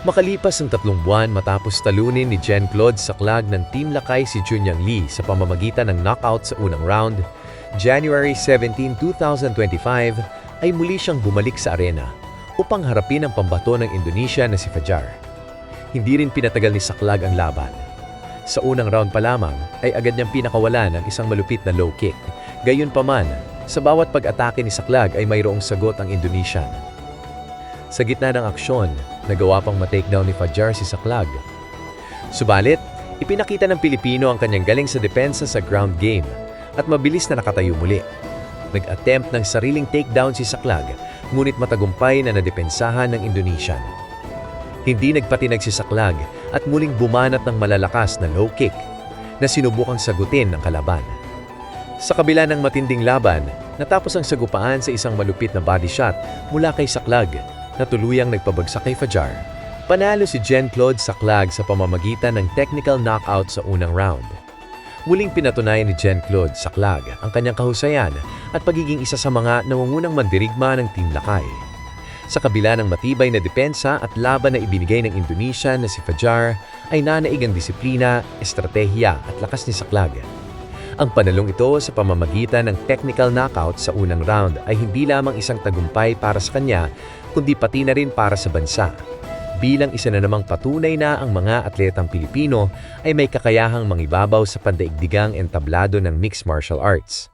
Makalipas ang tatlong buwan matapos talunin ni Jen Claude sa klag ng Team Lakay si Junyang Lee sa pamamagitan ng knockout sa unang round, January 17, 2025 ay muli siyang bumalik sa arena upang harapin ang pambato ng Indonesia na si Fajar. Hindi rin pinatagal ni Saklag ang laban. Sa unang round pa lamang ay agad niyang pinakawalan ang isang malupit na low kick. Gayunpaman, sa bawat pag-atake ni Saklag ay mayroong sagot ang Indonesian. Sa gitna ng aksyon, nagawa pang ma-takedown ni Fajar si Saklag. Subalit, ipinakita ng Pilipino ang kanyang galing sa depensa sa ground game at mabilis na nakatayo muli. Nag-attempt ng sariling takedown si Saklag, ngunit matagumpay na nadepensahan ng Indonesian. Hindi nagpatinag si Saklag at muling bumanat ng malalakas na low kick na sinubukang sagutin ng kalaban. Sa kabila ng matinding laban, natapos ang sagupaan sa isang malupit na body shot mula kay Saklag na tuluyang nagpabagsak kay Fajar. Panalo si Jen Claude Saklag sa pamamagitan ng technical knockout sa unang round. Muling pinatunayan ni Jen Claude Saklag ang kanyang kahusayan at pagiging isa sa mga nangungunang mandirigma ng Team Lakay. Sa kabila ng matibay na depensa at laban na ibinigay ng Indonesia na si Fajar, ay nanaig ang disiplina, estratehiya at lakas ni Saklag. Ang panalong ito sa pamamagitan ng technical knockout sa unang round ay hindi lamang isang tagumpay para sa kanya, kundi pati na rin para sa bansa. Bilang isa na namang patunay na ang mga atletang Pilipino ay may kakayahang mangibabaw sa pandaigdigang entablado ng mixed martial arts.